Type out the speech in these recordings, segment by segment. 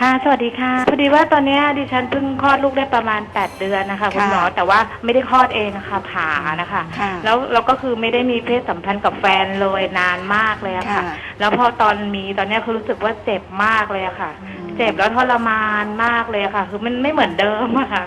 ค่ะ สวัสดีค่ะ พอดีว่าตอนเนี้ยดิฉันเพิ่งคลอดลูกได้ประมาณ 8 เดือนนะคะคุณหมอค่ะแต่ว่าไม่ได้คลอดเองนะคะผ่านะคะ ค่ะ แล้วเราก็คือไม่ได้มีเพศสัมพันธ์กับแฟนเลยนานมากเลยอะค่ะ ค่ะ แล้วพอตอนมีตอนเนี้ยคือรู้สึกว่าเจ็บมากเลยอะค่ะ เจ็บแล้วทรมานมากเลยอะค่ะ คือมันไม่เหมือนเดิมอะค่ะ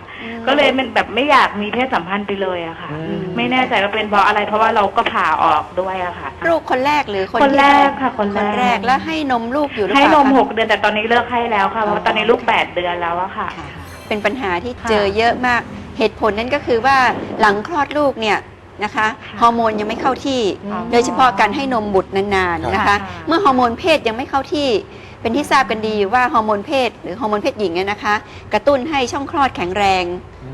ก็เลยมันแบบไม่อยากมีเพศสัมพันธ์ไปเลยอะค่ะอืมไม่แน่ใจว่าเป็นเพราะอะไร เพราะว่าเราก็ผ่าออกด้วยอะค่ะ ลูกคนแรกหรือคนคนที่แรกเท่าค่ะคนแรกคนแรกแล้วให้นมลูกอยู่หรือให้เปนล่ามคะหกเดือนแต่ตอนนี้เลิกให้แล้วค่ะเพราะว่าตอนนี้ลูกแปดเดือนแล้วอะค่ะค่ะเป็นปัญหาที่ค่ะเจอเยอะมากเหตุผลนั้นก็คือว่าหลังคลอดลูกเนี่ยนะคะค่ะฮอร์โมนยังไม่เข้าที่อ๋อโดยเฉพาะการให้นมบุตรนานๆนะคะค่ะเมื่อฮอร์โมนเพศยังไม่เข้าที่ เป็นที่ทราบกันดีว่าฮอร์โมนเพศหรือฮอร์โมนเพศหญิงเนี่ยนะคะ กระตุ้นให้ช่องคลอดแข็งแรง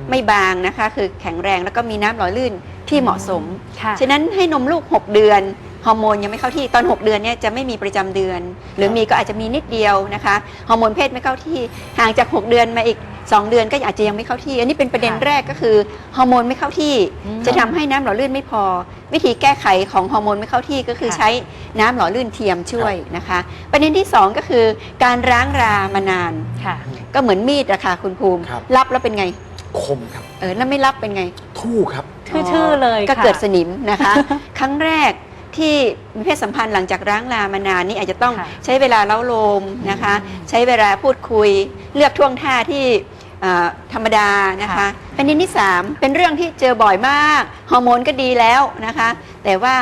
ไม่บางนะคะ คือแข็งแรงแล้วก็มีน้ำหล่อลื่นที่เหมาะสม ค่ะ ฉะนั้นให้นมลูก 6 เดือน ฮอร์โมนยังไม่เข้าที่ตอน 6 เดือนเนี่ยจะไม่มีประจำเดือน หรือมีก็อาจจะมีนิดเดียวนะคะฮอร์โมนเพศไม่เข้าที่ห่างจาก 6 เดือนมาอีก 2 เดือนก็อาจจะยังไม่เข้าที่ อันนี้เป็นประเด็นค่ะแรกก็คือฮอร์โมนไม่เข้าที่ อืม จะทำให้น้ำหล่อลื่นไม่พอ วิธีแก้ไขของฮอร์โมนไม่เข้าที่ก็คือค่ะ ใช้น้ำหล่อลื่นเทียมช่วยนะคะ ประเด็นที่2ก็คือการร้างรามานาน ค่ะ ก็เหมือนมีดอะค่ะคุณภูมิครับ รับแล้วเป็นไง คมครับ เออแล้วไม่รับเป็นไง ทู่ครับทื่อๆเลยก็ค่ะ เกิดสนิมนะคะ ครั้งแรก ที่มีเพศสัมพันธ์หลังจากร้างลามานานนี่อาจจะต้องค่ะใช้เวลาเล้าโลมนะคะ ใช้เวลาพูดคุย เลือกท่วงท่าที่เอ่อธรรมดานะคะประเด็นที่3เป็นเรื่องที่เจอบ่อยมากฮอร์โมนก็ดีแล้วนะคะ แต่ว่า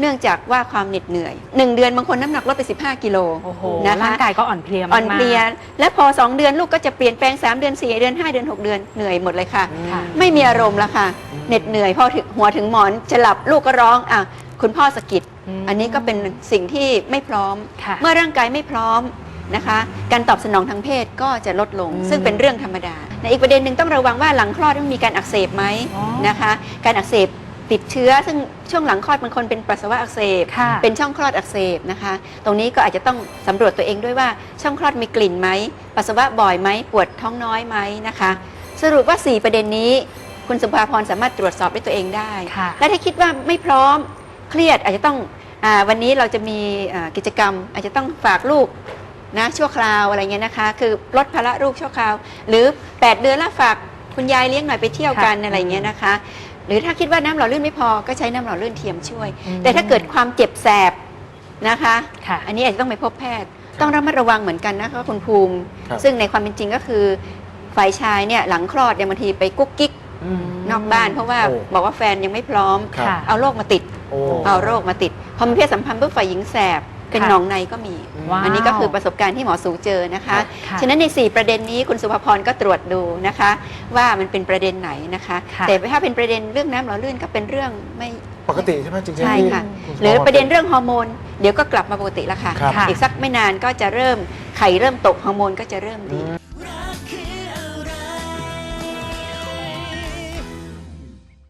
เนื่องจากว่าความเหน็ดเหนื่อย1เดือนบางคนน้ำหนักลดไป 15 กิโลโอ้โหนะคะร่างกายก็อ่อนเพลียมากๆ อ่อนเพลียและพอ 2 เดือนลูกก็จะเปลี่ยนแปลง 3 เดือน 4 เดือน 5 เดือน 6 เดือนเหนื่อยหมดเลยค่ะ ค่ะ ไม่มีอารมณ์แล้วค่ะอืมเหน็ดเหนื่อยพอถึงหัวถึงหมอนจะหลับลูกก็ร้องอะ คุณพ่อสะกิดมอันนี้ก็เป็นสิ่งที่ไม่พร้อม ค่ะเมื่อร่างกายไม่พร้อมนะคะ การตอบสนองทางเพศก็จะลดลง อืมซึ่งเป็นเรื่องธรรมดาในอีกประเด็นหนึ่งต้องระวังว่าหลังคลอดมันมีการอักเสบไหมอ๋อนะคะ การอักเสบติดเชื้อ ซึ่งช่วงหลังคลอดบางคนเป็นปัสสาวะอักเสบ ค่ะ เป็นช่องคลอดอักเสบนะคะ ตรงนี้ก็อาจจะต้องสำรวจตัวเองด้วยว่าช่องคลอดมีกลิ่นไหมปัสสาวะบ่อยไหมปวดท้องน้อยไหมนะคะ สรุปว่า 4 ประเด็นนี้ คุณสุภาพรสามารถตรวจสอบด้วยตัวเองได้ ค่ะ และถ้าคิดว่าไม่พร้อม เครียดอาจจะต้องอาวันนี้เราจะมีอ่ากิจกรรม อาจจะต้องฝากลูกนะชั่วคราวอะไรเงี้ยนะคะ คือลดภาระลูกชั่วคราว หรือ 8 เดือนละฝากคุณยายเลี้ยงหน่อยไปเที่ยวกันค่ะอะไรเงี้ยนะคะ หรือถ้าคิดว่าน้ำหล่อลื่นไม่พอก็ใช้น้ำหล่อลื่นเทียมช่วย อืม แต่ถ้าเกิดความเจ็บแสบนะคะ ค่ะ อันนี้อาจจะต้องไปพบแพทย์ ต้องระมัดระวังเหมือนกันนะคะคุณภูมิ ครับ ซึ่งในความเป็นจริงก็คือฝ่ายชายเนี่ยหลังคลอดเนี่ยบางทีไปกุ๊กกิ๊กอืม นอกบ้าน เพราะว่าโอ้ บอกว่าแฟนยังไม่พร้อม ครับ ค่ะ เอาโรคมาติดโอ้ เอาโรคมาติด พอมีเพศสัมพันธ์ปุ๊บฝ่ายหญิงแสบเป็นค่ะหนองในก็มีว้าวอันนี้ก็คือประสบการณ์ที่หมอสูเจอนะคะค่ะฉะนั้นใน 4 ประเด็นนี้คุณสุภพรก็ตรวจดูนะคะ ว่ามันเป็นประเด็นไหนนะคะค่ะแต่ถ้าเป็นประเด็นเรื่องน้ำหล่อลื่นก็เป็นเรื่องไม่ปกติใช่ไหมจริงๆใช่ค่ะณหรือประเด็นเรื่องฮอร์โมนเดี๋ยวก็กลับมาปกติแล้วค่ะครับค่ะ อีกสักไม่นานก็จะเริ่มไข่เริ่มตกฮอร์โมนก็จะเริ่มอืดีม